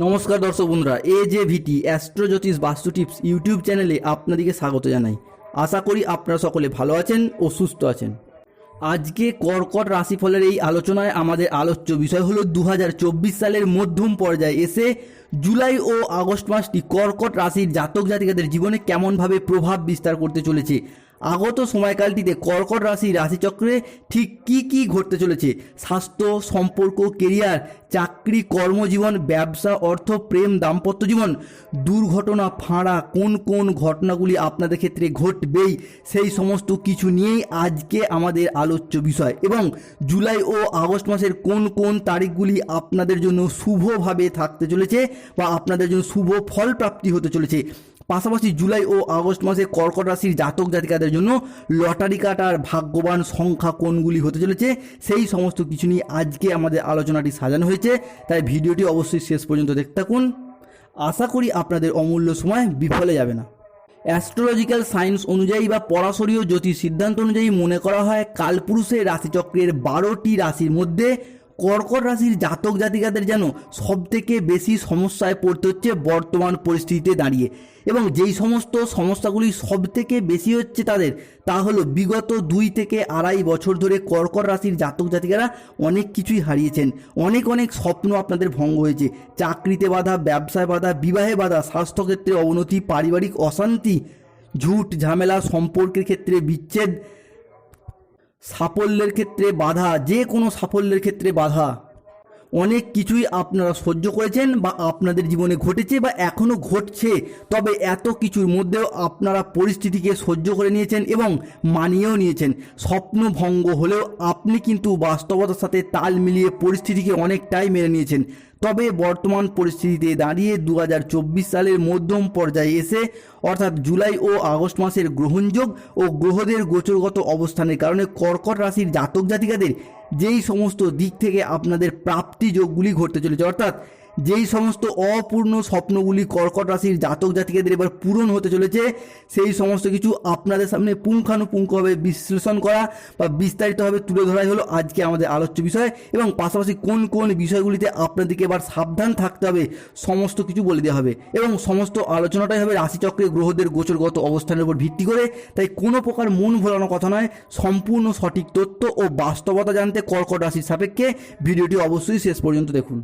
নমস্কার দর্শক বন্ধুরা, এ যে ভিটি অ্যাস্ট্রোজ্যোতিষ বাস্তু টিপস ইউটিউব চ্যানেলে আপনাদেরকে স্বাগত জানাই। আশা করি আপনারা সকলে ভালো আছেন ও সুস্থ আছেন। আজকে কর্কট রাশিফলের এই আলোচনায় আমাদের আলোচ্য বিষয় হলো দু হাজার চব্বিশ সালের মধ্যম পর্যায়ে এসে জুলাই ও আগস্ট মাসটি কর্কট রাশির জাতক জাতিকাদের জীবনে কেমনভাবে প্রভাব বিস্তার করতে চলেছে আগত সময়কালটিতে কর্কট রাশি, রাশিচক্রে ঠিক কি কি ঘটতে চলেছে? স্বাস্থ্য, সম্পর্ক কেরিয়ার চাকরি, কর্মজীবন, ব্যবসা, অর্থ, প্রেম, দাম্পত্য জীবন, দুর্ঘটনা, ফাঁড়া, কোন কোন ঘটনাগুলি আপনাদের ক্ষেত্রে ঘটবেই, সেই সমস্ত কিছু নিয়েই আজকে আমাদের আলোচ্য বিষয়। এবং জুলাই ও আগস্ট মাসের কোন কোন তারিখগুলি আপনাদের জন্য শুভভাবে থাকতে চলেছে বা আপনাদের জন্য শুভ ফল প্রাপ্তি হতে চলেছে পাশাপাশি জুলাই ও আগস্ট মাসে কর্কট রাশির জাতক জাতিকাদের জন্য লটারি কাটার ভাগ্যবান সংখ্যা কোনগুলি হতে চলেছে, সেই সমস্ত কিছু নিয়ে আজকে আমাদের আলোচনাটি সাজানো হয়েছে। তাই ভিডিওটি অবশ্যই শেষ পর্যন্ত দেখতে থাকুন। আশা করি আপনাদের অমূল্য সময় বিফলে যাবে না। অ্যাস্ট্রোলজিক্যাল সায়েন্স অনুযায়ী বা পরাশরীয় জ্যোতিষ সিদ্ধান্ত অনুযায়ী মনে করা হয়, কালপুরুষের রাশিচক্রের বারোটি রাশির মধ্যে কর্কট রাশির জাতক জাতিকাদের যেন সবথেকে বেশি সমস্যায় পড়তে হচ্ছে বর্তমান পরিস্থিতিতে দাঁড়িয়ে। এবং যেই সমস্ত সমস্যাগুলি সবথেকে বেশি হচ্ছে তাদের, তা হলো বিগত দুই থেকে আড়াই বছর ধরে কর্কট রাশির জাতক জাতিকারা অনেক কিছুই হারিয়েছেন। অনেক অনেক স্বপ্ন আপনাদের ভঙ্গ হয়েছে। চাকরিতে বাধা, ব্যবসায় বাধা, বিবাহে বাধা, স্বাস্থ্যক্ষেত্রে অবনতি, পারিবারিক অশান্তি, ঝুট ঝামেলা, সম্পর্কের ক্ষেত্রে বিচ্ছেদ সাফল্যের ক্ষেত্রে বাধা, যে কোনো সাফল্যের ক্ষেত্রে বাধা। অনেক কিছুই আপনারা সহ্য করেছেন বা আপনাদের জীবনে ঘটেছে বা এখনও ঘটছে, তবে এত কিছুর মধ্যেও আপনারা পরিস্থিতিকে সহ্য করে নিয়েছেন এবং মানিয়েও নিয়েছেন। স্বপ্নভঙ্গ হলেও আপনি কিন্তু বাস্তবতার সাথে তাল মিলিয়ে পরিস্থিতিকে অনেকটাই মেনে নিয়েছেন। তবে বর্তমান পরিস্থিতিতে দাঁড়িয়ে দু হাজার চব্বিশ সালের মধ্যম পর্যায়ে এসে, অর্থাৎ জুলাই ও আগস্ট মাসের গ্রহণযোগ ও গ্রহদের গোচরগত অবস্থানের কারণে কর্কট রাশির জাতক জাতিকাদের যেই সমস্ত দিক থেকে আপনাদের প্রাপ্তি যোগগুলি ঘটতে চলেছে, অর্থাৎ যেই সমস্ত অপূর্ণ স্বপ্নগুলি কর্কট রাশির জাতক জাতিকাদের এবার পূরণ হতে চলেছে, সেই সমস্ত কিছু আপনাদের সামনে পুঙ্খানুপুঙ্খভাবে বিশ্লেষণ করা বা বিস্তারিতভাবে তুলে ধরাই হলো আজকে আমাদের আলোচ্য বিষয় এবং পাশাপাশি কোন কোন বিষয়গুলিতে আপনাদেরকে এবার সাবধান থাকতে হবে সমস্ত কিছু বলে দেওয়া হবে এবং সমস্ত আলোচনাটাই হবে রাশিচক্রে গ্রহদের গোচরগত অবস্থানের উপর ভিত্তি করে। তাই কোনো প্রকার মন ভোলানো কথা নয়, সম্পূর্ণ সঠিক তথ্য ও বাস্তবতা জানতে কর্কট রাশির সাপেক্ষে ভিডিওটি অবশ্যই শেষ পর্যন্ত দেখুন।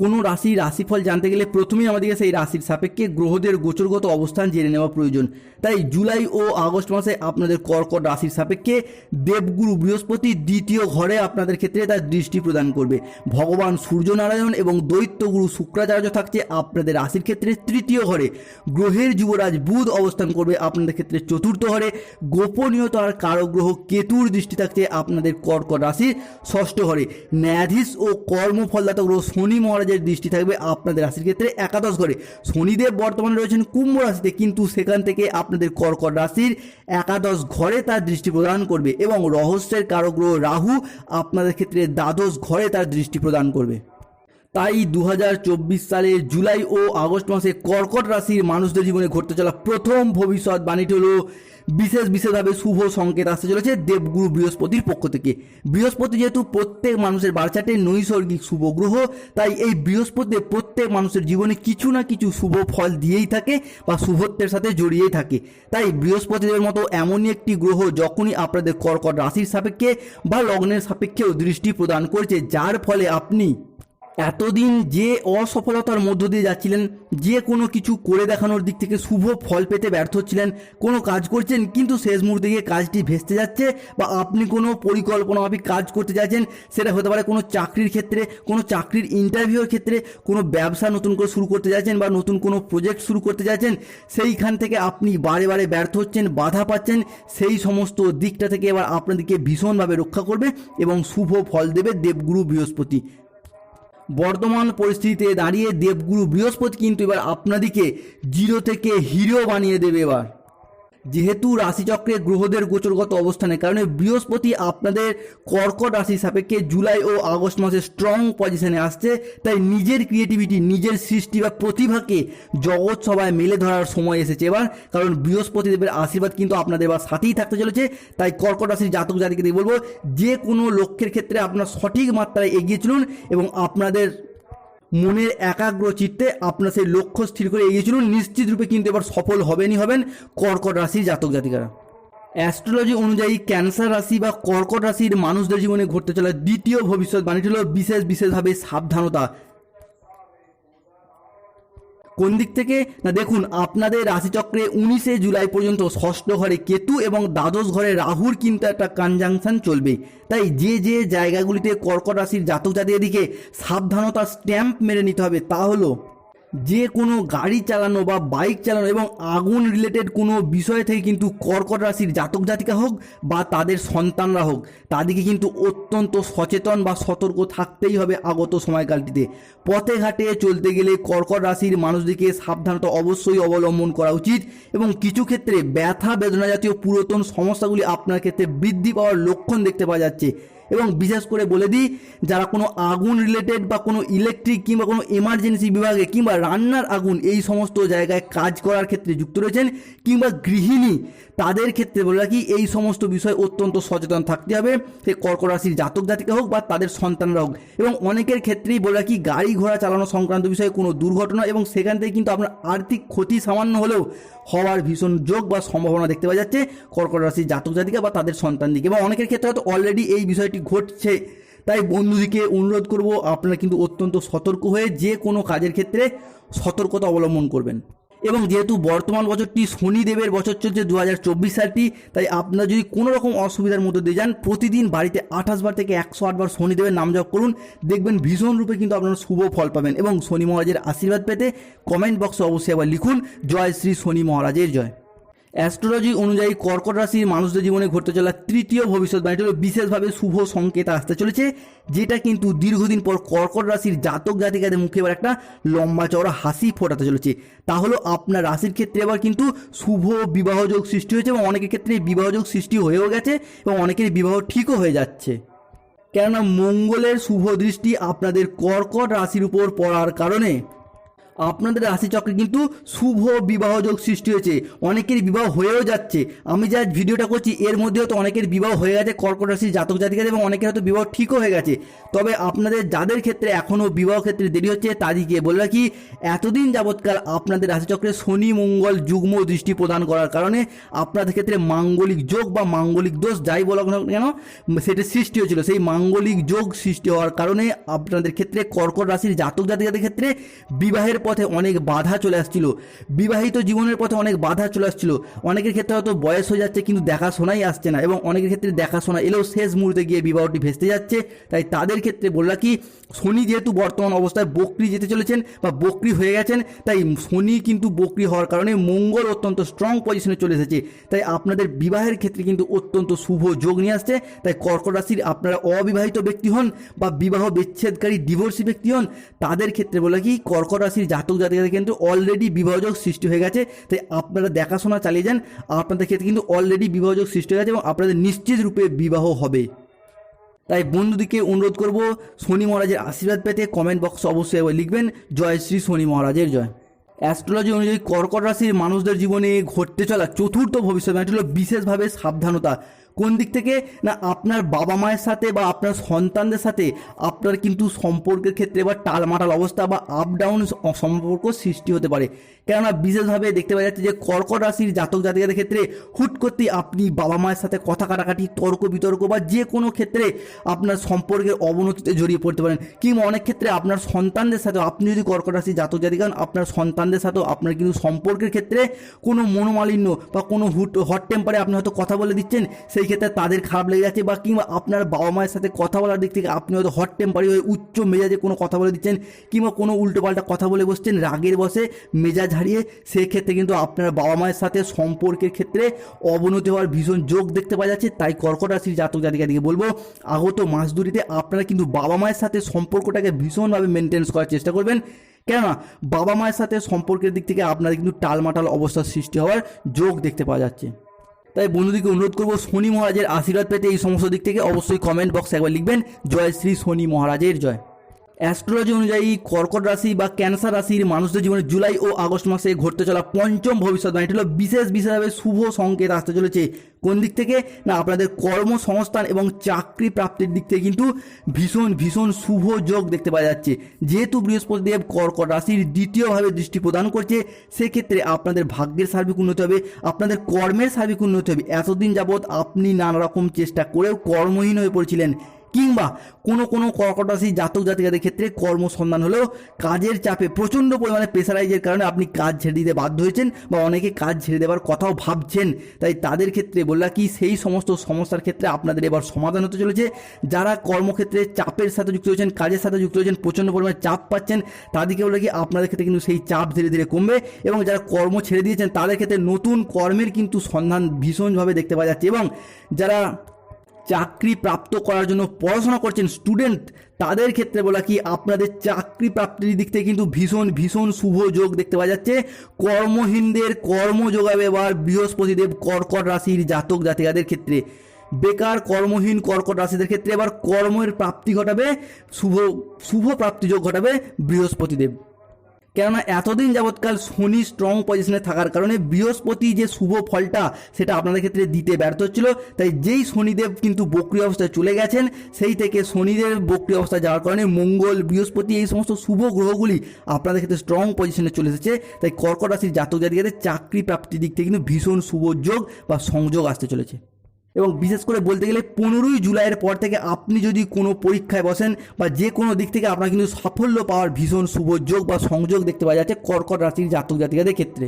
কোনো রাশির রাশিফল জানতে গেলে প্রথমেই আমাদেরকে সেই রাশির সাপেক্ষে গ্রহদের গোচরগত অবস্থান জেনে নেওয়া প্রয়োজন। তাই জুলাই ও আগস্ট মাসে আপনাদের কর্কট রাশির সাপেক্ষে দেবগুরু বৃহস্পতি দ্বিতীয় ঘরে আপনাদের ক্ষেত্রে তার দৃষ্টি প্রদান করবে। ভগবান সূর্যনারায়ণ এবং দৈত্যগুরু শুক্রাচার্য থাকছে আপনাদের রাশির ক্ষেত্রে তৃতীয় ঘরে। গ্রহের যুবরাজ বুধ অবস্থান করবে আপনাদের ক্ষেত্রে চতুর্থ ঘরে। গোপনীয়তার কারক গ্রহ কেতুর দৃষ্টি থাকছে আপনাদের কর্কট রাশির ষষ্ঠ ঘরে। ন্যায়াধীশ ও কর্মফলদাতা গ্রহ শনি মহারাজের দৃষ্টি থাকবে আপনাদের রাশির ক্ষেত্রে একাদশ ঘরে। শনিদেব বর্তমানে রয়েছেন কুম্ভ রাশিতে, কিন্তু সেখান থেকে আপনাদের কর্কট রাশির একাদশ ঘরে তার দৃষ্টি প্রদান করবে এবং রহস্যের কারক্রহ রাহু আপনাদের ক্ষেত্রে দ্বাদশ ঘরে তার দৃষ্টি প্রদান করবে। তাই দু হাজার চব্বিশ সালের জুলাই ও আগস্ট মাসে কর্কট রাশির মানুষদের জীবনে ঘটতে চলা প্রথম ভবিষ্যৎবাণীটি হলো, বিশেষ বিশেষভাবে শুভ সংকেত আসতে চলেছে দেবগুরু বৃহস্পতির পক্ষ থেকে। বৃহস্পতি যেহেতু প্রত্যেক মানুষের বারচাটে নৈসর্গিক শুভ গ্রহ, তাই এই বৃহস্পতি প্রত্যেক মানুষের জীবনে কিছু না কিছু শুভ ফল দিয়েই থাকে বা শুভত্বের সাথে জড়িয়েই থাকে। তাই বৃহস্পতিদের মতো এমনই একটি গ্রহ যখনই আপনাদের কর্কট রাশির সাপেক্ষে বা লগ্নের সাপেক্ষেও দৃষ্টি প্রদান করেছে, যার ফলে আপনি এতদিন যে অসফলতার মধ্য দিয়ে যাচ্ছিলেন, যে কোনো কিছু করে দেখানোর দিক থেকে শুভ ফল পেতে ব্যর্থ হচ্ছিলেন, কোনো কাজ করছেন, কিন্তু শেষ মুহূর্তে গিয়ে কাজটি ভেস্তে যাচ্ছে বা আপনি কোনো পরিকল্পনা মাফিক কাজ করতে চাইছেন, সেটা হতে পারে কোনো চাকরির ক্ষেত্রে, কোনো চাকরির ইন্টারভিউর ক্ষেত্রে, কোনো ব্যবসা নতুন করে শুরু করতে চাইছেন বা নতুন কোনো প্রজেক্ট শুরু করতে চাইছেন, সেইখান থেকে আপনি বারে বারে ব্যর্থ হচ্ছেন, বাধা পাচ্ছেন, সেই সমস্ত দিকটা থেকে এবার আপনাদেরকে ভীষণভাবে রক্ষা করবে এবং শুভ ফল দেবে দেবগুরু বৃহস্পতি। বর্তমান পরিস্থিতিতে দাঁড়িয়ে দেবগুরু বৃহস্পতি কিন্তু এবার আপনাদিকে জিরো থেকে হিরো বানিয়ে দেবে এবার। যেহেতু রাশিচক্রে গ্রহদের গোচরগত অবস্থানের কারণে বৃহস্পতি আপনাদের কর্কট রাশি সাপেক্ষে জুলাই ও আগস্ট মাসে স্ট্রং পজিশনে আসছে, তাই নিজের ক্রিয়েটিভিটি নিজের সৃষ্টি বা প্রতিভাকে জগৎ সবাই মেলে ধরার সময় এসেছে এবার। কারণ বৃহস্পতি দেবের আশীর্বাদ কিন্তু আপনাদের এবার সাথেই থাকতে চলেছে, তাই কর্কট রাশির জাতক জাতিকে বলব, যে কোনো লক্ষ্যের ক্ষেত্রে আপনার সঠিক মাত্রায় এগিয়ে চলুন এবং আপনাদের মনের একাগ্র চিত্তে আপনার সেই লক্ষ্য স্থির করে এগিয়ে চলুন। নিশ্চিত রূপে কিন্তু এবার সফল হবেনই হবেন কর্কট রাশির জাতক জাতিকারা। অ্যাস্ট্রোলজি অনুযায়ী ক্যান্সার রাশি বা কর্কট রাশির মানুষদের জীবনে ঘটতে চলা দ্বিতীয় ভবিষ্যৎবাণীটি হল বিশেষ বিশেষভাবে সাবধানতা। কোন দিক থেকে? না, দেখুন, আপনাদের রাশিচক্রে উনিশে জুলাই পর্যন্ত ষষ্ঠ ঘরে কেতু এবং দ্বাদশ ঘরে রাহুর কিন্তু একটা কনজাংশন চলবে। তাই যে যে জায়গাগুলিতে কর্কট রাশির জাতক জাতীয় দিকে সাবধানতা স্ট্যাম্প মেরে নিতে হবে, তা হলো যে কোনো গাড়ি চালানো বা বাইক চালানো এবং আগুন রিলেটেড কোনো বিষয় থেকে কিন্তু কর্কট রাশির জাতক জাতিকা হোক বা তাদের সন্তানরা হোক, তাদেরকে কিন্তু অত্যন্ত সচেতন বা সতর্ক থাকতেই হবে আগত সময়কালটিতে। পথে ঘাটে চলতে গেলে কর্কট রাশির মানুষদেরকে সাবধানতা অবশ্যই অবলম্বন করা উচিত এবং কিছু ক্ষেত্রে ব্যথা বেদনা জাতীয় পুরাতন সমস্যাগুলি আপনার ক্ষেত্রে বৃদ্ধি পাওয়ার লক্ষণ দেখতে পাওয়া যাচ্ছে। এবং বিশেষ করে বলে দিই, যারা কোনো আগুন রিলেটেড বা কোনো ইলেকট্রিক কিংবা কোনো এমার্জেন্সি বিভাগে কিংবা রান্নার আগুন এই সমস্ত জায়গায় কাজ করার ক্ষেত্রে যুক্ত রয়েছেন কিংবা গৃহিণী, তাদের ক্ষেত্রে বলে রাখি এই সমস্ত বিষয় অত্যন্ত সচেতন থাকতে হবে। সে কর্কট রাশির জাতক জাতিকা হোক বা তাদের সন্তানরা হোক। এবং অনেকের ক্ষেত্রেই বলে রাখি, গাড়ি ঘোড়া চালানো সংক্রান্ত বিষয়ে কোনো দুর্ঘটনা এবং সেখান থেকে কিন্তু আপনার আর্থিক ক্ষতি সামান্য হলেও হওয়ার ভীষণ যোগ বা সম্ভাবনা দেখতে পাওয়া যাচ্ছে কর্কট রাশির জাতক জাতিকা বা তাদের সন্তান দিকে এবং অনেকের ক্ষেত্রে হয়তো অলরেডি এই বিষয়টি ঘটছে। তাই বন্ধুদিকে অনুরোধ করব, আপনারা কিন্তু অত্যন্ত সতর্ক হয়ে যে কোনো কাজের ক্ষেত্রে সতর্কতা অবলম্বন করবেন। এবং যেহেতু বর্তমান বছরটি শনিদেবের বছর চলছে দু হাজার চব্বিশ সালটি, তাই আপনারা যদি কোনো রকম অসুবিধার মধ্যে দিয়ে যান, প্রতিদিন বাড়িতে আঠাশ বার থেকে একশো আটবার শনিদেবের নাম জপ করুন। দেখবেন ভীষণ রূপে কিন্তু আপনারা শুভ ফল পাবেন। এবং শনি মহারাজের আশীর্বাদ পেতে কমেন্ট বক্সে অবশ্যই আবার লিখুন, জয় শ্রী শনি মহারাজের জয়। অ্যাস্ট্রোলজি অনুযায়ী কর্কট রাশির মানুষদের জীবনে ঘটতে চলা তৃতীয় ভবিষ্যৎবাণীটি হলো বিশেষভাবে শুভ সংকেত আসতে চলেছে, যেটা কিন্তু দীর্ঘদিন পর কর্কট রাশির জাতক জাতিকাদের মুখে এবার একটা লম্বা চওড়া হাসি ফোটাতে চলেছে। তাহলে আপনার রাশির ক্ষেত্রে এবার কিন্তু শুভ বিবাহযোগ সৃষ্টি হয়েছে এবং অনেকের ক্ষেত্রে বিবাহযোগ সৃষ্টি হয়েও গেছে এবং অনেকের বিবাহ ঠিকও হয়ে যাচ্ছে। কেননা মঙ্গলের শুভ দৃষ্টি আপনাদের কর্কট রাশির উপর পড়ার কারণে আপনাদের রাশিচক্রে কিন্তু শুভ বিবাহ যোগ সৃষ্টি হয়েছে। অনেকের বিবাহ হয়েও যাচ্ছে। আমি যা ভিডিওটা করছি, এর মধ্যেও তো অনেকের বিবাহ হয়ে গেছে, কর্কট রাশির জাতক জাতিকাদের, এবং অনেকের হয়তো বিবাহ ঠিকও হয়ে গেছে। তবে আপনাদের যাদের ক্ষেত্রে এখনও বিবাহ ক্ষেত্রে দেরি হচ্ছে, তাদেরকে বলে রাখি, এতদিন যাবৎকাল আপনাদের রাশিচক্রে শনি, মঙ্গল, যুগ্ম দৃষ্টি প্রদান করার কারণে আপনাদের ক্ষেত্রে মাঙ্গলিক যোগ বা মাঙ্গলিক দোষ, যাই বলা না কেন, সেটা সৃষ্টি হয়েছিল। সেই মাঙ্গলিক যোগ সৃষ্টি হওয়ার কারণে আপনাদের ক্ষেত্রে কর্কট রাশির জাতক জাতিকাদের ক্ষেত্রে বিবাহের পথে অনেক বাধা চলে আসছিল। বিবাহিত জীবনের পথে অনেক বাধা চলে আসছিল। অনেকের ক্ষেত্রে হয়তো বয়স হয়ে যাচ্ছে, কিন্তু দেখাশোনাই আসছে না এবং অনেকের ক্ষেত্রে দেখাশোনা এলেও শেষ মুহূর্তে গিয়ে বিবাহটি ভেস্তে যাচ্ছে। তাই তাদের ক্ষেত্রে বললা কি, শনি যেহেতু বর্তমান অবস্থায় বকরি যেতে চলেছেন বা বকরি হয়ে গেছেন, তাই শনি কিন্তু বকরি হওয়ার কারণে মঙ্গল অত্যন্ত স্ট্রং পজিশনে চলে এসেছে। তাই আপনাদের বিবাহের ক্ষেত্রে কিন্তু অত্যন্ত শুভ যোগ নিয়ে আসছে। তাই কর্কট রাশির আপনারা অবিবাহিত ব্যক্তি হন বা বিবাহ বিচ্ছেদকারী ডিভোর্সি ব্যক্তি হন, তাদের ক্ষেত্রে বলে কি, কর্কট রাশির জাতক জাতিকাদের কিন্তু অলরেডি বিভাজক সৃষ্টি হয়ে গেছে। তাই আপনারা দেখাশোনা চালিয়ে যান, আপনাদের ক্ষেত্রে কিন্তু অলরেডি বিভাজক সৃষ্টি হয়ে গেছে এবং আপনাদের নিশ্চিত রূপে বিবাহ হবে। তাই বন্ধুদিকে অনুরোধ করব, শনি মহারাজের আশীর্বাদ পেতে কমেন্ট বক্সে অবশ্যই লিখবেন, জয় শ্রী শনি মহারাজের জয়। অ্যাস্ট্রোলজি অনুযায়ী কর্কট রাশির মানুষদের জীবনে ঘটতে চলা চতুর্থ ভবিষ্যৎবাণীটি হলো বিশেষভাবে সাবধানতা। কোন দিক থেকে? না আপনার বাবা মায়ের সাথে বা আপনার সন্তানদের সাথে আপনার কিন্তু সম্পর্কের ক্ষেত্রে বা টালমাটাল অবস্থা বা আপ ডাউন সম্পর্ক সৃষ্টি হতে পারে। কেননা বিশেষভাবে দেখতে পাওয়া যাচ্ছে যে কর্কট রাশির জাতক জাতিকাদের ক্ষেত্রে হুট করতেই আপনি বাবা মায়ের সাথে কথা কাটাকাটি তর্ক বিতর্ক বা যে কোনো ক্ষেত্রে আপনার সম্পর্কের অবনতিতে জড়িয়ে পড়তে পারেন। কিংবা অনেক ক্ষেত্রে আপনার সন্তানদের সাথেও আপনি যদি কর্কট রাশির জাতক জাতিকা হন, আপনার সন্তানদের সাথেও আপনার কিন্তু সম্পর্কের ক্ষেত্রে কোনো মনোমালিন্য বা কোনো হুট হট টেম্পারে আপনি হয়তো কথা বলে দিচ্ছেন সেই ক্ষেত্রে তাদের খারাপ লেগে যাচ্ছে বা কিংবা আপনার বাবা মায়ের সাথে কথা বলার দিক থেকে আপনি হয়তো হট টেম্পারি হয়ে উচ্চ মেজাজে কোনো কথা বলে দিচ্ছেন কিংবা কোনো উল্টোপাল্টা কথা বলে বসছেন, রাগের বসে মেজাজ হারিয়ে সেক্ষেত্রে কিন্তু আপনার বাবা মায়ের সাথে সম্পর্কের ক্ষেত্রে অবনতি হওয়ার ভীষণ যোগ দেখতে পাওয়া যাচ্ছে। তাই কর্কট রাশির জাতক জাতিকাদিকে বলব, আগত মাস দুটিতে আপনারা কিন্তু বাবা মায়ের সাথে সম্পর্কটাকে ভীষণভাবে মেনটেন্স করার চেষ্টা করবেন। কেননা বাবা মায়ের সাথে সম্পর্কের দিক থেকে আপনাদের কিন্তু টালমাটাল অবস্থার সৃষ্টি হওয়ার যোগ দেখতে পাওয়া যাচ্ছে। তাই বন্ধুদেরকে অনুরোধ করব শনি মহারাজের আশীর্বাদ পেতে এই সমস্ত দিক থেকে অবশ্যই কমেন্ট বক্সে একবার লিখবেন, জয় শ্রী শনি মহারাজের জয়। অ্যাস্ট্রোলজি অনুযায়ী কর্কট রাশি বা ক্যান্সার রাশির মানুষদের জীবনে জুলাই ও আগস্ট মাসে ঘটতে চলা পঞ্চম ভবিষ্যৎবাণী এটি হলো বিশেষ বিশেষভাবে শুভ সংকেত আসতে চলেছে। কোন দিক থেকে? না, আপনাদের কর্মসংস্থান এবং চাকরি প্রাপ্তির দিক থেকে কিন্তু ভীষণ ভীষণ শুভ যোগ দেখতে পাওয়া যাচ্ছে। যেহেতু বৃহস্পতিদেব কর্কট রাশির দ্বিতীয়ভাবে দৃষ্টি প্রদান করছে, সেক্ষেত্রে আপনাদের ভাগ্যের সার্বিক উন্নতি হবে, আপনাদের কর্মের সার্বিক উন্নতি হবে। এতদিন যাবৎ আপনি নানা রকম চেষ্টা করেও কর্মহীন হয়ে পড়েছিলেন। কিংবা কোনো কোনো কর্কট রাশি জাতক জাতিকাদের ক্ষেত্রে কর্মসন্ধান হলেও কাজের চাপে প্রচণ্ড পরিমাণে প্রেসারাইজের কারণে আপনি কাজ ছেড়ে দিতে বাধ্য হয়েছেন বা অনেকে কাজ ছেড়ে দেওয়ার কথাও ভাবছেন। তাই তাদের ক্ষেত্রে বললা কি, সেই সমস্ত সমস্যার ক্ষেত্রে আপনাদের এবার সমাধান হতে চলেছে। যারা কর্মক্ষেত্রে চাপের সাথে যুক্ত হয়েছেন, কাজের সাথে যুক্ত হয়েছেন, প্রচণ্ড পরিমাণে চাপ পাচ্ছেন, তাদেরকে বলে কি, আপনাদের ক্ষেত্রে কিন্তু সেই চাপ ধীরে ধীরে কমবে এবং যারা কর্ম ছেড়ে দিয়েছেন, তাদের ক্ষেত্রে নতুন কর্মের কিন্তু সন্ধান ভীষণভাবে দেখতে পাওয়া যাচ্ছে এবং যারা চাকরি প্রাপ্ত করার জন্য পড়াশোনা করছেন স্টুডেন্ট তাদের ক্ষেত্রে বলা কি আপনাদের চাকরি প্রাপ্তির দিক থেকে কিন্তু ভীষণ ভীষণ শুভ যোগ দেখতে পাওয়া যাচ্ছে। কর্মহীনদের কর্ম যোগাবে এবার বৃহস্পতিদেব কর্কট রাশির জাতক জাতিকাদের ক্ষেত্রে। বেকার, কর্মহীন, কর্কট রাশিদের ক্ষেত্রে এবার কর্মের প্রাপ্তি ঘটাবে, শুভ শুভ প্রাপ্তিযোগ ঘটাবে বৃহস্পতিদেব। কেননা এতদিন যাবৎকাল শনি স্ট্রং পজিশনে থাকার কারণে বৃহস্পতি যে শুভ ফলটা সেটা আপনাদের ক্ষেত্রে দিতে ব্যর্থ হচ্ছিল, তাই যেই শনিদেব কিন্তু বক্রিয় অবস্থায় চলে গেছেন, সেই থেকে শনিদেব বক্রিয় অবস্থায় যাওয়ার কারণে মঙ্গল, বৃহস্পতি এই সমস্ত শুভ গ্রহগুলি আপনাদের ক্ষেত্রে স্ট্রং পজিশনে চলে এসেছে, তাই কর্কট রাশির জাতক জাতিকাদের চাকরি প্রাপ্তির দিক থেকে কিন্তু ভীষণ শুভ যোগ বা সংযোগ আসতে চলেছে। এবং বিশেষ করে বলতে গেলে পনেরোই জুলাইয়ের পর থেকে আপনি যদি কোনো পরীক্ষায় বসেন বা যে কোনো দিক থেকে আপনার কিন্তু সাফল্য পাওয়ার ভীষণ শুভ যোগ বা সংযোগ দেখতে পাওয়া যাচ্ছে কর্কট রাশির জাতক জাতিকাদের ক্ষেত্রে।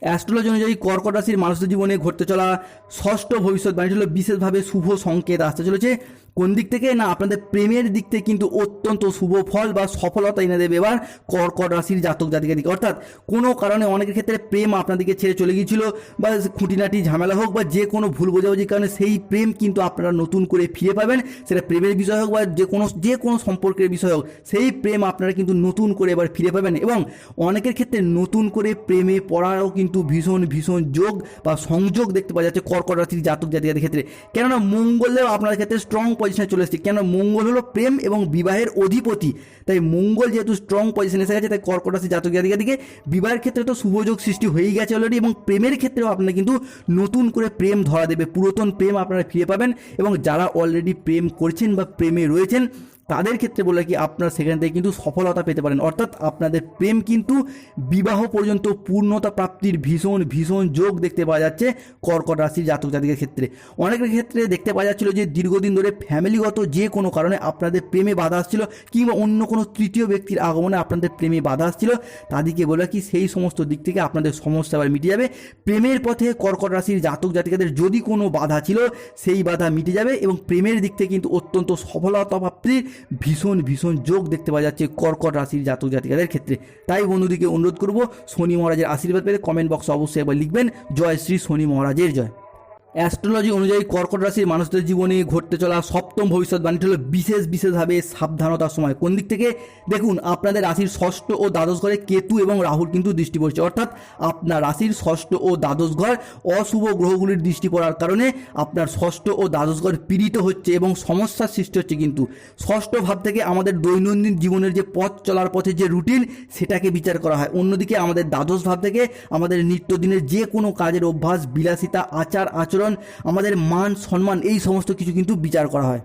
অ্যাস্ট্রোলজি অনুযায়ী কর্কট রাশির মানুষের জীবনে ঘটতে চলা ষষ্ঠ ভবিষ্যৎবাণী হল বিশেষভাবে শুভ সংকেত আসতে চলেছে। কোন দিক থেকে? না, আপনাদের প্রেমের দিক থেকে কিন্তু অত্যন্ত শুভ ফল বা সফলতা এনে দেবে এবার কর্কট রাশির জাতক জাতিকাদিকে অর্থাৎ কোনো কারণে অনেকের ক্ষেত্রে প্রেম আপনাদেরকে ছেড়ে চলে গিয়েছিল বা খুঁটিনাটি ঝামেলা হোক বা যে কোনো ভুল বোঝাবুঝির কারণে সেই প্রেম কিন্তু আপনারা নতুন করে ফিরে পাবেন। সেটা প্রেমের বিষয় হোক বা যে কোনো যে কোনো সম্পর্কের বিষয় হোক, সেই প্রেম আপনারা কিন্তু নতুন করে এবার ফিরে পাবেন এবং অনেকের ক্ষেত্রে নতুন করে প্রেমে পড়ারও কিন্তু ভীষণ ভীষণ যোগ বা সংযোগ দেখতে পাওয়া যাচ্ছে কর্কট রাশির জাতক জাতিকাদের ক্ষেত্রে। কেননা মঙ্গলেও আপনাদের ক্ষেত্রে স্ট্রং পজিশনে চলে এসেছে। কেন মঙ্গল হলো প্রেম এবং বিবাহের অধিপতি। তাই মঙ্গল যেহেতু স্ট্রং পজিশনে এসে গেছে, তাই কর্কট রাশি জাতক জাতিকাদিকে বিবাহের ক্ষেত্রে তো শুভযোগ সৃষ্টি হয়েই গেছে অলরেডি এবং প্রেমের ক্ষেত্রেও আপনারা কিন্তু নতুন করে প্রেম ধরা দেবে। পুরাতন প্রেম আপনারা ফিরে পাবেন এবং যারা অলরেডি প্রেম করছেন বা প্রেমে রয়েছেন তাদের ক্ষেত্রে বলে কি আপনারা সেখান থেকে কিন্তু সফলতা পেতে পারেন। অর্থাৎ আপনাদের প্রেম কিন্তু বিবাহ পর্যন্ত পূর্ণতা প্রাপ্তির ভীষণ ভীষণ যোগ দেখতে পাওয়া যাচ্ছে কর্কট রাশির জাতক জাতিকের ক্ষেত্রে। অনেকের ক্ষেত্রে দেখতে পাওয়া যাচ্ছিল যে দীর্ঘদিন ধরে ফ্যামিলিগত যে কোনো কারণে আপনাদের প্রেমে বাধা আসছিল কিংবা অন্য কোনো তৃতীয় ব্যক্তির আগমনে আপনাদের প্রেমে বাধা আসছিল, তাদেরকে বলে কি সেই সমস্ত দিক থেকে আপনাদের সমস্যা আবার মিটে যাবে। প্রেমের পথে কর্কট রাশির জাতক জাতিকাদের যদি কোনো বাধা ছিল, সেই বাধা মিটে যাবে এবং প্রেমের দিক থেকে কিন্তু অত্যন্ত সফলতা প্রাপ্তির ভীষণ ভীষণ যোগ দেখতে পাওয়া যাচ্ছে কর্কট রাশির জাতক জাতিকাদের ক্ষেত্রে। তাই বন্ধুদিকে অনুরোধ করব, শনি মহারাজের আশীর্বাদ পেলে কমেন্ট বক্সে অবশ্যই একবার লিখবেন। জয় শ্রী শনি মহারাজের জয়। অ্যাস্ট্রোলজি অনুযায়ী কর্কট রাশির মানুষদের জীবনে ঘটতে চলা সপ্তম ভবিষ্যৎবাণীটি হলো বিশেষ বিশেষভাবে সাবধানতার সময়। কোন দিক থেকে? দেখুন, আপনাদের রাশির ষষ্ঠ ও দ্বাদশ ঘরে কেতু এবং রাহুর কিন্তু দৃষ্টি পড়ছে। অর্থাৎ আপনার রাশির ষষ্ঠ ও দ্বাদশ ঘর অশুভ গ্রহগুলির দৃষ্টি পড়ার কারণে আপনার ষষ্ঠ ও দ্বাদশ ঘর পীড়িত হচ্ছে এবং সমস্যার সৃষ্টি হচ্ছে কিন্তু। ষষ্ঠ ভাব থেকে আমাদের দৈনন্দিন জীবনের যে পথ চলার পথে যে রুটিন, সেটাকে বিচার করা হয়। অন্যদিকে আমাদের দ্বাদশ ভাব থেকে আমাদের নিত্যদিনের যে কোনো কাজের অভ্যাস, বিলাসিতা আচার আচরণ আমাদের মান সম্মান এই সমস্ত কিছু কিন্তু বিচার করা হয়।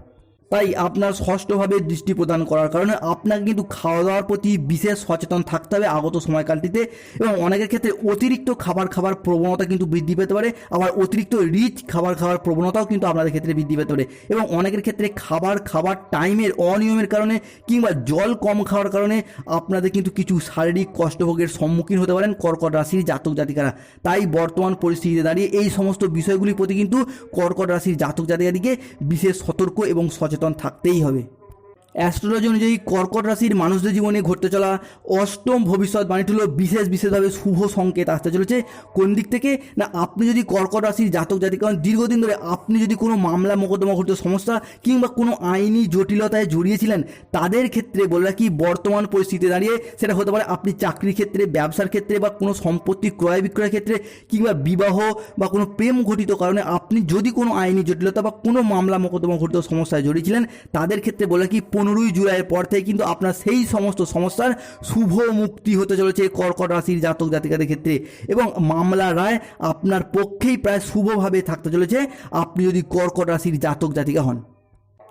তাই আপনার ষষ্ঠভাবে দৃষ্টি প্রদান করার কারণে আপনাকে কিন্তু খাওয়া দাওয়ার প্রতি বিশেষ সচেতন থাকতে হবে আগত সময়কালটিতে এবং অনেকের ক্ষেত্রে অতিরিক্ত খাবার খাবার প্রবণতা কিন্তু বৃদ্ধি পেতে পারে। আবার অতিরিক্ত রিচ খাবার খাওয়ার প্রবণতাও কিন্তু আপনাদের ক্ষেত্রে বৃদ্ধি পেতে পারে। এবং অনেকের ক্ষেত্রে খাবার খাবার টাইমের অনিয়মের কারণে কিংবা জল কম খাওয়ার কারণে আপনাদের কিন্তু কিছু শারীরিক কষ্টভোগের সম্মুখীন হতে পারেন কর্কট রাশির জাতক জাতিকারা। তাই বর্তমান পরিস্থিতিতে দাঁড়িয়ে এই সমস্ত বিষয়গুলির প্রতি কিন্তু কর্কট রাশির জাতক জাতিকাদিকে বিশেষ সতর্ক এবং সচেতন থাকতেই হবে। অ্যাস্ট্রোলজি অনুযায়ী কর্কট রাশির মানুষদের জীবনে ঘটতে চলা অষ্টম ভবিষ্যৎবাণীটি হলো বিশেষ বিশেষভাবে শুভ সংকেত আসতে চলেছে। কোন দিক থেকে? না আপনি যদি কর্কট রাশির জাতক জাতিকা হন, দীর্ঘদিন ধরে আপনি যদি কোনো মামলা মোকদ্দমা ঘটিত সমস্যা কিংবা কোনো আইনি জটিলতায় জড়িয়েছিলেন তাদের ক্ষেত্রে বলে রাখি বর্তমান পরিস্থিতিতে দাঁড়িয়ে সেটা হতে পারে আপনি চাকরির ক্ষেত্রে ব্যবসার ক্ষেত্রে বা কোনো সম্পত্তি ক্রয় বিক্রয়ের ক্ষেত্রে কিংবা বিবাহ বা কোনো প্রেম ঘটিত কারণে আপনি যদি কোনো আইনি জটিলতা বা কোনো মামলা মোকদ্দমা ঘটিত সমস্যায় জড়িয়েছিলেন তাদের ক্ষেত্রে বলে কি পনেরোই জুলাইয়ের পর থেকে কিন্তু আপনার সেই সমস্ত সমস্যার শুভ মুক্তি হতে চলেছে কর্কট রাশির জাতক জাতিকাদের ক্ষেত্রে। এবং মামলা রায় আপনার পক্ষেই প্রায় শুভভাবে থাকতে চলেছে। আপনি যদি কর্কট রাশির জাতক জাতিকা হন।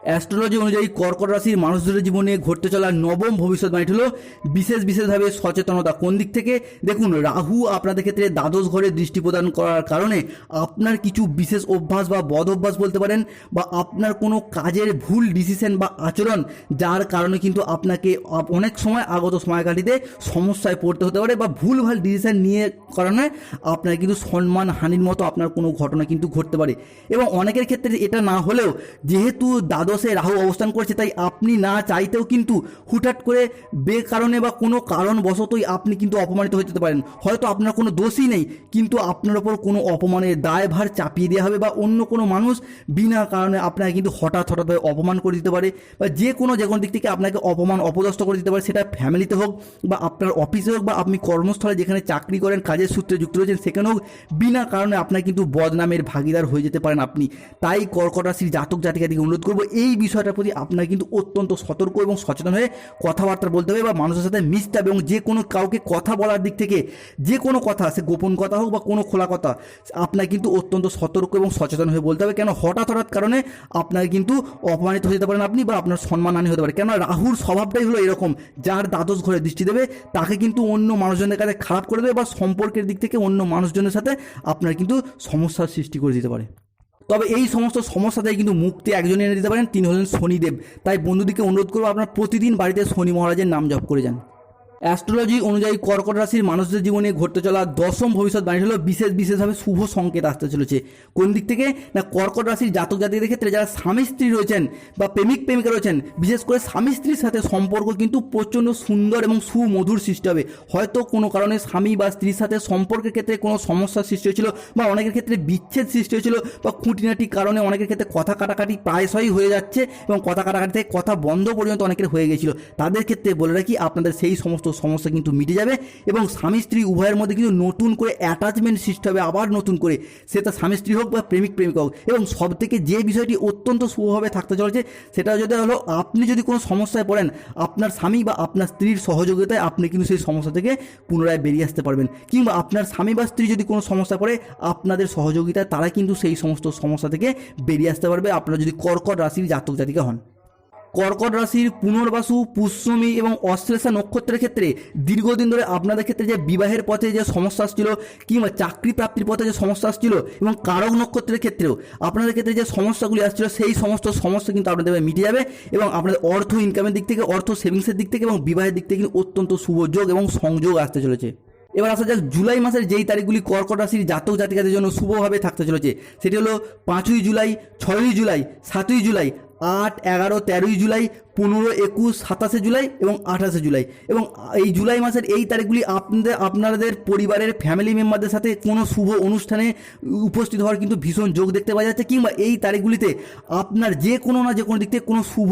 অ্যাস্ট্রোলজি অনুযায়ী কর্কট রাশির মানুষদের জীবনে ঘটতে চলা নবম ভবিষ্যৎবাণীটি হলো বিশেষ বিশেষভাবে সচেতনতা। কোন দিক থেকে? দেখুন, রাহু আপনাদের ক্ষেত্রে দ্বাদশ ঘরে দৃষ্টি প্রদান করার কারণে আপনার কিছু বিশেষ অভ্যাস বা বদ অভ্যাস বলতে পারেন বা আপনার কোনো কাজের ভুল ডিসিশন বা আচরণ যার কারণে কিন্তু আপনাকে অনেক সময় আগত সময়কাটিতে সমস্যায় পড়তে হতে পারে বা ভুল ভালো ডিসিশন নিয়ে কারণে আপনার কিন্তু সম্মান হানির মতো আপনার কোনো ঘটনা কিন্তু ঘটতে পারে। এবং অনেকের ক্ষেত্রে এটা না হলেও যেহেতু দ্বাদশে রাহু অবস্থান করছে, তাই আপনি না চাইতেও কিন্তু হুটহাট করে বেকারণে বা কোনো কারণবশতই আপনি কিন্তু অপমানিত হয়ে যেতে পারেন। হয়তো আপনার কোনো দোষই নেই, কিন্তু আপনার ওপর কোনো অপমানের দায়ভার চাপিয়ে দেওয়া হবে বা অন্য কোনো মানুষ বিনা কারণে আপনাকে কিন্তু হঠাৎ হঠাৎ অপমান করে দিতে পারে বা যে কোনো যে কোনো দিক থেকে আপনাকে অপমান অপদস্থ করে দিতে পারে, সেটা ফ্যামিলিতে হোক বা আপনার অফিসে হোক বা আপনি কর্মস্থলে যেখানে চাকরি করেন, কাজের সূত্রে যুক্ত রয়েছেন, সেখানে হোক, বিনা কারণে আপনার কিন্তু বদনামের ভাগিদার হয়ে যেতে পারেন আপনি। তাই কর্কট রাশির জাতক জাতিকাদিকে অনুরোধ করব এই বিষয়টার প্রতি আপনার কিন্তু অত্যন্ত সতর্ক এবং সচেতন হয়ে কথাবার্তা বলতে হবে বা মানুষের সাথে মিশতে হবে এবং যে কোনো কাউকে কথা বলার দিক থেকে যে কোনো কথা, সে গোপন কথা হোক বা কোনো খোলা কথা, আপনার কিন্তু অত্যন্ত সতর্ক এবং সচেতন হয়ে বলতে হবে। কেন হঠাৎ হঠাৎ কারণে আপনার কিন্তু অপমানিত হয়ে যেতে পারেন আপনি বা আপনার সম্মানহানি হতে পারে। কেন রাহুর স্বভাবটাই হলো এরকম, যার দ্বাদশ ঘরে দৃষ্টি দেবে, তাকে কিন্তু অন্য মানুষজনের কাছে খারাপ করে দেবে বা সম্পর্কের দিক থেকে অন্য মানুষজনের সাথে আপনার কিন্তু সমস্যার সৃষ্টি করে দিতে পারে। তবে এই সমস্ত সমস্যা থেকে কিন্তু মুক্তি একজনই এনে দিতে পারেন, তিনি হলেন শনিদেব। তাই বন্ধুদিকে অনুরোধ করব, আপনার প্রতিদিন বাড়িতে শনি মহারাজের নাম জপ করে যান। অ্যাস্ট্রোলজি অনুযায়ী কর্কট রাশির মানুষদের জীবনে ঘটতে চলা দশম ভবিষ্যৎবাণী হলো বিশেষ বিশেষভাবে শুভ সংকেত আসতে চলেছে। কোন দিক থেকে? না, কর্কট রাশির জাতক জাতিদের ক্ষেত্রে যারা স্বামী স্ত্রী রয়েছেন বা প্রেমিক প্রেমিকা রয়েছেন, বিশেষ করে স্বামী স্ত্রীর সাথে সম্পর্ক কিন্তু প্রচণ্ড সুন্দর এবং সুমধুর সৃষ্টি হবে। হয়তো কোনো কারণে স্বামী বা স্ত্রীর সাথে সম্পর্কের ক্ষেত্রে কোনো সমস্যার সৃষ্টি হয়েছিল বা অনেকের ক্ষেত্রে বিচ্ছেদ সৃষ্টি হয়েছিল বা খুঁটিনাটি কারণে অনেকের ক্ষেত্রে কথা কাটাকাটি প্রায়শই হয়ে যাচ্ছে এবং কথা কাটাকাটি থেকে কথা বন্ধ পর্যন্ত অনেকের হয়ে গেছিল। তাদের ক্ষেত্রে বলে রাখি, আপনাদের সেই সমস্ত সমস্যা কিন্তু মিটে যাবে এবং স্বামী স্ত্রী উভয়ের মধ্যে কিন্তু নতুন করে অ্যাটাচমেন্ট সৃষ্টি হবে, আবার নতুন করে। সেটা স্বামী স্ত্রী হোক বা প্রেমিক, প্রেমিকা হোক। এবং সব থেকে যে বিষয়টি অত্যন্ত শুভভাবে থাকতে চলেছে, সেটা যদি হলো, আপনি যদি কোনো সমস্যায় পড়েন, আপনার স্বামী বা আপনার স্ত্রীর সহযোগিতায় আপনি কিন্তু সেই সমস্যা থেকে পুনরায় বেরিয়ে আসতে পারবেন। কিংবা আপনার স্বামী বা স্ত্রী যদি কোনো সমস্যা পড়ে, আপনাদের সহযোগিতায় তারা কিন্তু সেই সমস্ত সমস্যা থেকে বেরিয়ে আসতে পারবে। আপনারা যদি কর্কট রাশির জাতক জাতিকা হন। কর্কট রাশির পুনর্বাসু, পুষ্যমী এবং অশ্লেষা নক্ষত্রের ক্ষেত্রে দীর্ঘদিন ধরে আপনাদের ক্ষেত্রে যে বিবাহের পথে যে সমস্যা আসছিল কিংবা চাকরি প্রাপ্তির পথে যে সমস্যা আসছিল এবং কারক নক্ষত্রের ক্ষেত্রেও আপনাদের ক্ষেত্রে যে সমস্যাগুলি আসছিল, সেই সমস্ত সমস্যা কিন্তু আপনাদের মিটে যাবে এবং আপনাদের অর্থ ইনকামের দিক থেকে, অর্থ সেভিংসের দিক থেকে এবং বিবাহের দিক থেকে কিন্তু অত্যন্ত শুভ যোগ এবং সংযোগ আসতে চলেছে। এবার আসা যাক, জুলাই মাসের যেই তারিখগুলি কর্কট রাশির জাতক জাতিকাদের জন্য শুভভাবে থাকতে চলেছে, সেটি হলো পাঁচই জুলাই, ছয়ই জুলাই, সাতই জুলাই আট এগারো তেরোই জুলাই পনেরো, একুশ, সাতাশে জুলাই এবং আঠাশে জুলাই। এবং এই জুলাই মাসের এই তারিখগুলি আপনাদের আপনাদের পরিবারের ফ্যামিলি মেম্বারদের সাথে কোনো শুভ অনুষ্ঠানে উপস্থিত হওয়ার কিন্তু ভীষণ যোগ দেখতে পাওয়া যাচ্ছে, কিংবা এই তারিখগুলিতে আপনার যে কোনো না যে কোনো দিক থেকে কোনো শুভ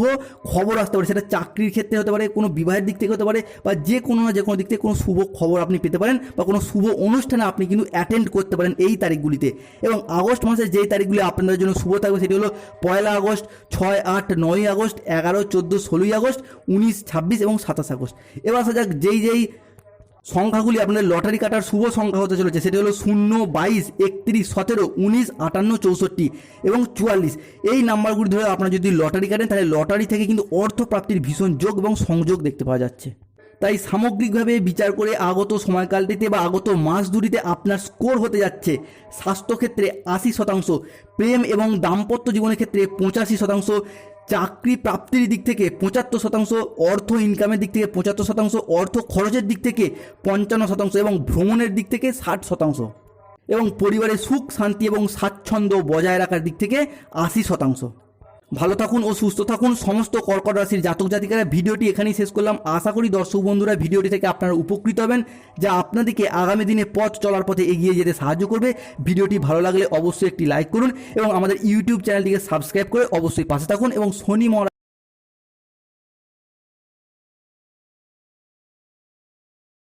খবর আসতে পারে। সেটা চাকরির ক্ষেত্রে হতে পারে, কোনো বিবাহের দিক থেকে হতে পারে, বা যে কোনো না যে কোনো দিক থেকে কোনো শুভ খবর আপনি পেতে পারেন, বা কোনো শুভ অনুষ্ঠানে আপনি কিন্তু অ্যাটেন্ড করতে পারেন এই তারিখগুলিতে। এবং আগস্ট মাসের যেই তারিখগুলি আপনাদের জন্য শুভ থাকবে, সেটি হলো পয়লা আগস্ট, ছয়, আট নয় আগস্ট, এগারো চোদ্দ, ষোলোই আগস্ট, উনিশ, ছাব্বিশ এবং সাতাশ আগস্ট। এবার আসা যাক যেই যেই সংখ্যাগুলি আপনাদের লটারি কাটার শুভ সংখ্যা হতে চলেছে, সেটি হলো শূন্য, বাইশ, একত্রিশ, সতেরো, উনিশ, আটান্ন, চৌষট্টি এবং চুয়াল্লিশ। এই নাম্বারগুলি ধরে আপনারা যদি লটারি কাটেন, তাহলে লটারি থেকে কিন্তু অর্থ প্রাপ্তির ভীষণ যোগ এবং সংযোগ দেখতে পাওয়া যাচ্ছে। তাই সামগ্রিকভাবে বিচার করে আগত সময়কালটিতে বা আগত মাস দুটিতে আপনার স্কোর হতে যাচ্ছে স্বাস্থ্যক্ষেত্রে আশি শতাংশ, প্রেম এবং দাম্পত্য জীবনের ক্ষেত্রে পঁচাশি শতাংশ চাকরি প্রাপ্তির দিক থেকে পঁচাত্তর শতাংশ, অর্থ ইনকামের দিক থেকে পঁচাত্তর শতাংশ, অর্থ খরচের দিক থেকে পঞ্চান্ন শতাংশ এবং ভ্রমণের দিক থেকে ষাট শতাংশ। এবং পরিবারের সুখ, শান্তি এবং স্বাচ্ছন্দ্য বজায় রাখার দিক থেকে আশি শতাংশ। ভালো থাকুন ও সুস্থ থাকুন। সমস্ত কর্কট রাশির জাতক জাতিকারা ভিডিওটি এখানেই শেষ করলাম। আশা করি দর্শক বন্ধুরা ভিডিওটি থেকে আপনারা উপকৃত হবেন, যা আপনাদেরকে আগামী দিনে পথ চলার পথে এগিয়ে যেতে সাহায্য করবে। ভিডিওটি ভালো লাগলে অবশ্যই একটি লাইক করুন এবং আমাদের ইউটিউব চ্যানেলটিকে সাবস্ক্রাইব করে অবশ্যই পাশে থাকুন এবং শনি মহারাজ